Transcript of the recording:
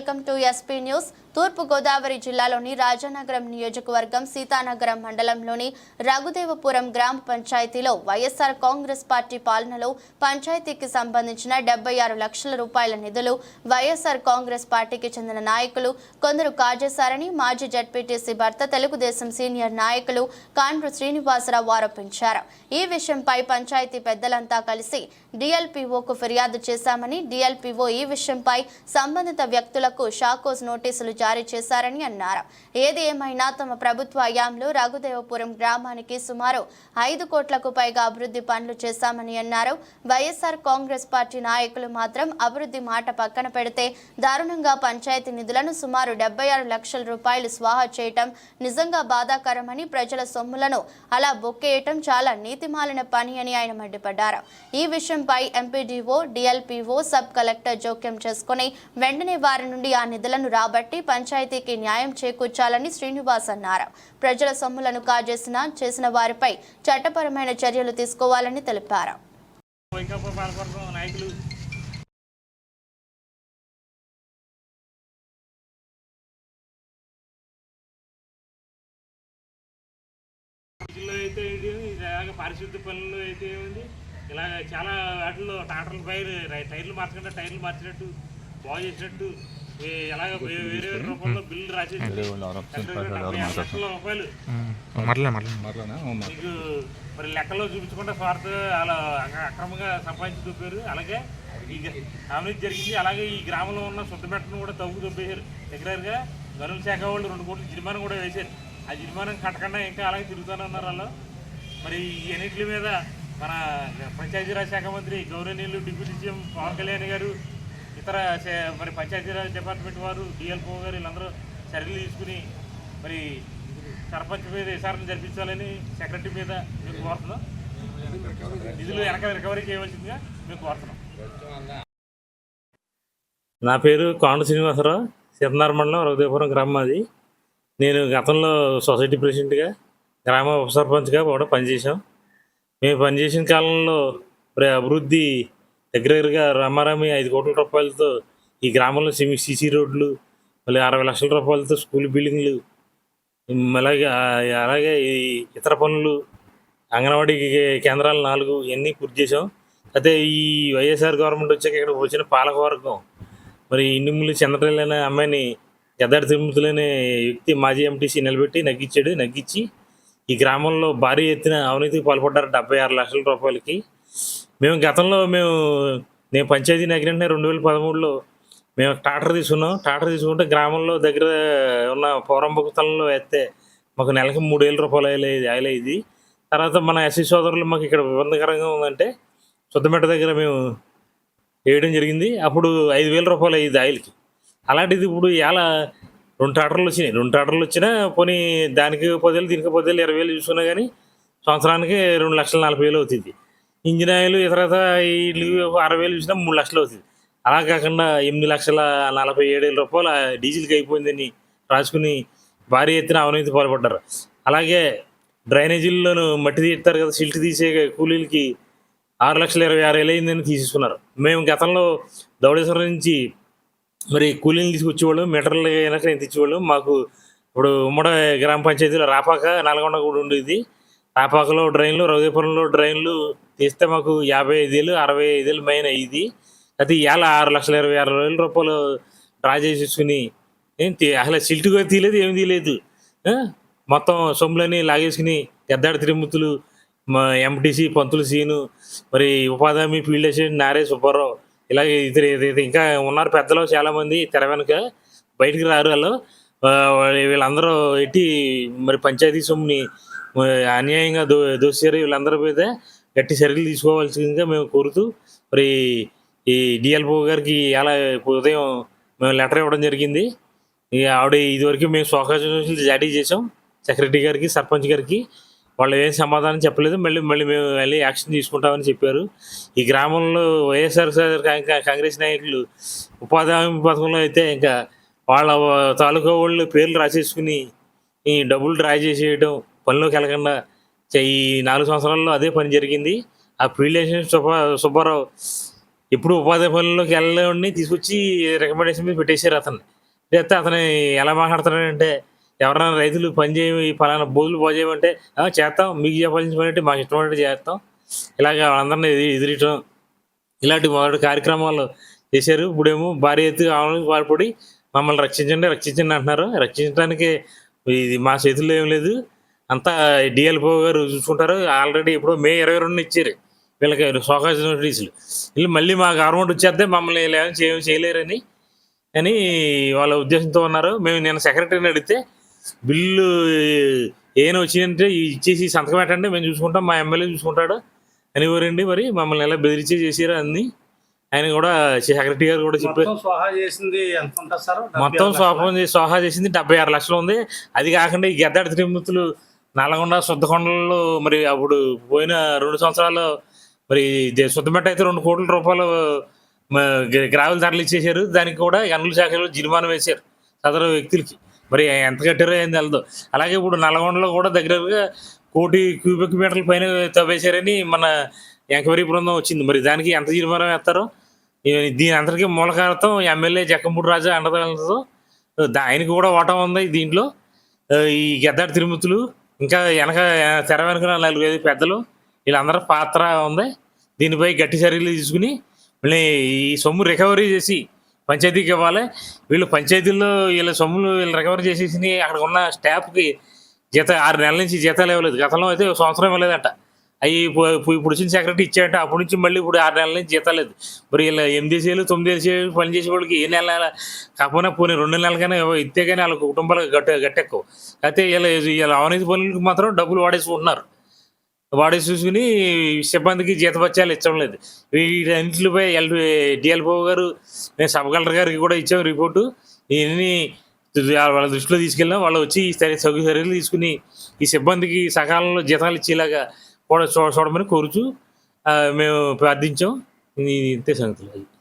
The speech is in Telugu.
వెల్కమ్ టు ఎస్పీ న్యూస్ తూర్పు గోదావరి జిల్లాలోని రాజానగరం నియోజకవర్గం సీతానగరం మండలంలోని రఘుదేవపురం గ్రామ పంచాయతీలో వైఎస్ఆర్ కాంగ్రెస్ పార్టీ పాలనలో పంచాయతీకి సంబంధించిన డెబ్బై ఆరు లక్షల రూపాయల నిధులు వైఎస్ఆర్ కాంగ్రెస్ పార్టీకి చెందిన నాయకులు కొందరు కాజేశారని మాజీ జడ్పీటీసీ భర్త తెలుగుదేశం సీనియర్ నాయకులు కాండ్రు శ్రీనివాసరావు ఆరోపించారు. ఈ విషయంపై పంచాయతీ పెద్దలంతా కలిసి డిఎల్పీఓకు ఫిర్యాదు చేశామని డిఎల్పీఓ ఈ విషయంపై సంబంధిత వ్యక్తులకు షాకోస్ నోటీసులు జారీ చేశారని అన్నారు. ఏది ఏమైనా తమ ప్రభుత్వ హయాంలో రఘుదేవపురం గ్రామానికి సుమారు ఐదు కోట్లకు పైగా అభివృద్ధి పనులు చేశామని అన్నారు. వైఎస్ఆర్ కాంగ్రెస్ పార్టీ నాయకులు మాత్రం అభివృద్ధి మాట పక్కన పెడితే దారుణంగా పంచాయతీ నిధులను సుమారు డెబ్బై ఆరు లక్షల రూపాయలు స్వాహా చేయటం నిజంగా బాధాకరమని ప్రజల సొమ్ములను అలా బొక్కేయటం చాలా నీతిమాలిన పని అని ఆయన మండిపడ్డారు. ఈ విషయంపై ఎంపీడీఓ డిఎల్పీఓ సబ్ కలెక్టర్ జోక్యం చేసుకుని వెంటనే వారి నుండి ఆ నిధులను రాబట్టి పంచాయతీకి న్యాయం చేకూర్చాలని శ్రీనివాస్ అన్నారు. ప్రజల సొమ్ములను కాజేసిన చేసిన వారిపై చట్టపరమైన చర్యలు తీసుకోవాలని తెలిపారు. వైకాపా అయితే ఇలాగ పారిశుద్ధ పనులు అయితే ఏముంది? ఇలాగ చాలా వాటిల్లో టాటర్ల పైరు టైర్లు మార్చకుండా టైర్లు మార్చినట్టు బాగు చేసినట్టు ఏ- ఎలాగ వేరే వేరే రూపంలో బిల్లు లక్షల రూపాయలు. మీకు మరి లెక్కలో చూపించకుండా స్వార్థ అలా అక- అక్రమంగా సంపాదించి చూపారు అలాగే ఈ అవినీతి జరిగింది. అలాగే ఈ గ్రామంలో ఉన్న సొంతమెట్టను కూడా తవ్వు దొబ్బేశారు. దగ్గరగా గనుల శాఖ వాళ్ళు రెండు కోట్ల జరిమానా కూడా వేశారు. ఆ జరిమానా కట్టకుండా ఇంకా అలాగే తిరుగుతూనే ఉన్నారు వాళ్ళు. మరి ఈ అన్నింటి మీద మన పంచాయతీరాజ్ శాఖ మంత్రి గౌరవనీయులు డిప్యూటీ సీఎం పవన్ కళ్యాణ్ గారు ఇతర మరి పంచాయతీరాజ్ డిపార్ట్మెంట్ వారు డిఎల్పో గారు వీళ్ళందరూ చర్యలు తీసుకుని మరి సర్పంచ్ మీద విచారణ జరిపించాలని సెక్రటరీ మీద మేము కోరుతున్నాం. నిధులు వెనక రికవరీ చేయవలసిందిగా మేము కోరుతున్నాం. నా పేరు కాండ శ్రీనివాసరావు సీతనార మండలం రఘుదేవపురం గ్రామం అది నేను గతంలో సొసైటీ ప్రెసిడెంట్గా గ్రామ ఉప సర్పంచ్గా కూడా పనిచేసాం మేము పనిచేసిన కాలంలో అభివృద్ధి దగ్గర దగ్గరగా రామారామి ఐదు కోట్ల రూపాయలతో ఈ గ్రామంలో సిమి సీసీ రోడ్లు మళ్ళీ అరవై లక్షల రూపాయలతో స్కూల్ బిల్డింగ్లు అలాగే అలాగే ఈ ఇతర పనులు అంగన్వాడీ కేంద్రాలు నాలుగు ఇవన్నీ పూర్తి చేసాం అయితే ఈ వైఎస్ఆర్ గవర్నమెంట్ వచ్చాక ఇక్కడ వచ్చిన పాలకవర్గం మరి ఇండిములు చంద్రలేని అనే అమ్మాయిని గద్దాడి తిరుమతులనే వ్యక్తి మాజీ ఎంటీసీ నిలబెట్టి నగ్గించాడు నగ్గించి ఈ గ్రామంలో భారీ ఎత్తున అవినీతికి పాల్పడ్డారు డెబ్బై ఆరు లక్షల రూపాయలకి. మేము గతంలో మేము నేను పంచాయతీ నగిరంటే రెండు వేల పదమూడులో మేము టాటర్ తీసుకున్నాం. టాటర్ తీసుకుంటే గ్రామంలో దగ్గర ఉన్న పౌరంబక స్థలంలో వేస్తే మాకు నెలకి మూడు వేల రూపాయలు అయ్యేది అయ్యేది తర్వాత మన ఎస్సీ సోదరులు మాకు ఇక్కడ ఇబ్బందికరంగా ఉందంటే సుద్దమెట్ట దగ్గర మేము వేయడం జరిగింది. అప్పుడు ఐదు వేల రూపాయలు అయ్యింది ఆయిల్కి. అలాంటిది ఇప్పుడు ఇలా రెండు టాటర్లు వచ్చినాయి. రెండు టాటర్లు వచ్చినా పోనీ దానికి పదివేలు దీనికి పదివేలు ఇరవై వేలు చూసుకున్నా కానీ సంవత్సరానికి రెండు లక్షల నలభై వేలు అవుతుంది. ఇంజిన్ ఆయిల్ ఇతర ఇల్లు అరవై వేలు చూసినా మూడు లక్షలు అవుతుంది. అలా కాకుండా ఎనిమిది లక్షల నలభై ఏడు వేల రూపాయలు డీజిల్కి అయిపోయిందని రాసుకుని భారీ ఎత్తున అవినీతి పాల్పడ్డారు. అలాగే డ్రైనేజీల్లోనూ మట్టి తీస్తారు కదా సిల్ట్ తీసే కూలీలకి ఆరు లక్షల ఇరవై ఆరు వేలు అయిందని తీసుకున్నారు మేము గతంలో దౌడేశ్వరం నుంచి మరి కూలీలు తీసుకొచ్చేవాళ్ళు మీటర్లు అయినాక నేను తెచ్చేవాళ్ళు మాకు ఇప్పుడు ఉమ్మడి గ్రామ పంచాయతీలో రాపాక నల్గొండ కూడా ఉండేది. రాపాకలో డ్రైన్లు రౌదేపురంలో డ్రైన్లు తీస్తే మాకు యాభై ఐదేళ్ళు అరవై ఐదేళ్ళు మెయిన్ అయ్యింది అది ఇవాళ ఆరు లక్షల ఇరవై ఆరు వేల రూపాయలు డ్రా చేసేసుకుని ఏం అసలు సిల్ట్ కూడా తీయలేదు ఏమి తీయలేదు. మొత్తం సొమ్ములని లాగేసుకుని గద్దాడి తిరుమతులు మా ఎంటీసీ పంతులు సీను మరి ఉపాధి హామీ ఫీల్డ్ అసిస్టెంట్ నారే సుబ్బారావు ఇలాగే ఇతర ఇంకా ఉన్నారు పెద్దలు చాలామంది తెర వెనుక బయటికి రారు వాళ్ళు. వీళ్ళందరూ ఎట్టి మరి పంచాయతీ సొమ్ముని అన్యాయంగా దో దోసారు వీళ్ళందరి మీద గట్టి చర్యలు తీసుకోవాల్సిందిగా మేము కోరుతూ మరి ఈ డిఎల్ఓ గారికి ఎలా ఉదయం మేము లెటర్ ఇవ్వడం జరిగింది. ఇక ఆవిడ ఇదివరకు మేము సోకాశం జారీ చేసాం సెక్రటరీ గారికి సర్పంచ్ గారికి వాళ్ళు ఏం సమాధానం చెప్పలేదు. మళ్ళీ మళ్ళీ మేము వెళ్ళి యాక్షన్ తీసుకుంటామని చెప్పారు. ఈ గ్రామంలో వైఎస్ఆర్ కా- కాంగ్రెస్ నాయకులు ఉపాధి హామీ పథకంలో అయితే ఇంకా వాళ్ళ తాలూకా వాళ్ళు పేర్లు రాసేసుకుని ఈ డబ్బులు డ్రా చేసేయడం పనిలోకి వెళ్ళకుండా ఈ నాలుగు సంవత్సరాల్లో అదే పని జరిగింది. ఆ ప్రిలేషన్ సుబ్బా సుబ్బారావు ఎప్పుడు ఉపాధి పనుల్లోకి వెళ్ళని తీసుకొచ్చి రికమెండేషన్ మీద పెట్టేశారు అతన్ని. చేస్తే అతను ఎలా మాట్లాడుతున్నాడంటే ఎవరైనా రైతులు పని చేయ పలానా బోధులు పోజేయమంటే చేస్తాం మీకు చెప్పాల్సిన పని అంటే మాకు ఇష్టమైనట్టు చేస్తాం. ఇలాగ వాళ్ళందరినీ ఎదిరించడం ఇలాంటి మొదటి కార్యక్రమాలు చేశారు. ఇప్పుడేమో భారీ ఎత్తుగా ఆవడానికి పాల్పడి మమ్మల్ని రక్షించండి రక్షించండి అంటున్నారు. రక్షించడానికి ఇది మా చేతుల్లో ఏం లేదు. అంతా డిఎల్పో గారు చూసుకుంటారు. ఆల్రెడీ ఇప్పుడు మే ఇరవై రెండు ఇచ్చారు. వీళ్ళకి సోకాజ్ నోటీసులు. వీళ్ళు మళ్ళీ మా గవర్నమెంట్ వచ్చేస్తే మమ్మల్ని ఇలా ఏం చేయ చేయలేరని అని వాళ్ళ ఉద్దేశంతో ఉన్నారు. మేము నేను సెక్రటరీని అడిగితే బిల్లు ఏమైనా వచ్చిందంటే ఇచ్చేసి సంతకం పెట్టండి మేము చూసుకుంటాం మా ఎమ్మెల్యే చూసుకుంటాడు. అని ఊరండి మరి మమ్మల్ని ఎలా బెదిరించే చేసారు అన్ని ఆయన కూడా సెక్రటరీ గారు కూడా చెప్పారు. మొత్తం సోహా చేసింది డెబ్బై ఆరు లక్షలు? ఉంది. అది కాకుండా ఈ గద్దాడి త్రిమూర్తులు నల్గొండ శుద్ధకొండలు మరి అప్పుడు పోయిన రెండు సంవత్సరాలు మరి దే- శుద్ధమెట్ట అయితే రెండు కోట్ల రూపాయలు గ్రావెల్ ధరలు ఇచ్చేసారు దానికి కూడా గనుల శాఖలో జరిమానా వేశారు సదరు వ్యక్తులకి. మరి ఎంత కట్టారో ఏం తెలదు అలాగే ఇప్పుడు నల్గొండలో కూడా దగ్గరగా కోటి క్యూబిక్ మీటర్ల పైన తవ్వేశారని మన ఎంక్వైరీ బృందం వచ్చింది. మరి దానికి ఎంత జరిమానా వేస్తారో? దీని అందరికీ మూల కారణం ఎమ్మెల్యే జక్కంపూడి రాజా అండదండతో దా- ఆయనకి కూడా ఓటం ఉంది దీంట్లో. ఈ గద్దాడి తిరుమతులు ఇంకా వెనక తెర వెనక నలుగురు ఐదు పెద్దలు వీళ్ళందరూ పాత్ర ఉంది. దీనిపై గట్టి చర్యలు తీసుకుని మళ్ళీ ఈ సొమ్ము రికవరీ చేసి పంచాయతీకి ఇవ్వాలి. వీళ్ళు పంచాయతీల్లో వీళ్ళ సొమ్ములు వీళ్ళు రికవరీ చేసేసి అక్కడ ఉన్న స్టాఫ్కి జీత ఆరు నెలల నుంచి జీతాలు ఇవ్వలేదు. గతంలో అయితే సంవత్సరం ఇవ్వలేదంట. అవి ఇప్పుడు వచ్చిన సెక్రటరీ ఇచ్చాయంటే అప్పటి నుంచి మళ్ళీ ఇప్పుడు ఆరు నెలల నుంచి జీతం లేదు. మరి ఇలా ఎనిమిది వేసేలు తొమ్మిది వేసేలు పని చేసే వాళ్ళకి ఏ నెల నెల కాకపోయినా పోనీ రెండు నెలలకైనా ఇస్తే కానీ వాళ్ళ కుటుంబాలకు గట్ట గట్టెక్కువ. అయితే ఇలా ఇలా అవనీతి పనులకు మాత్రం డబ్బులు వాడేసుకుంటున్నారు. వాడేసి చూసుకుని సిబ్బందికి జీతపత్యాలు ఇచ్చడం లేదు. వీటన్నింటిపై ఎల్ డిఎల్ఓ గారు నేను సబ్ కలెక్టర్ గారికి కూడా ఇచ్చాం రిపోర్టు. ఇవన్నీ వాళ్ళ దృష్టిలో తీసుకెళ్ళాం వాళ్ళు వచ్చి సరి సౌకర్యాలు చర్యలు తీసుకుని ఈ సిబ్బందికి సకాలంలో జీతాలు ఇచ్చేలాగా కూడా చూడమని కోరుచు ఆ, మేము ప్రార్థించాం. ఇంతే సంగతులు.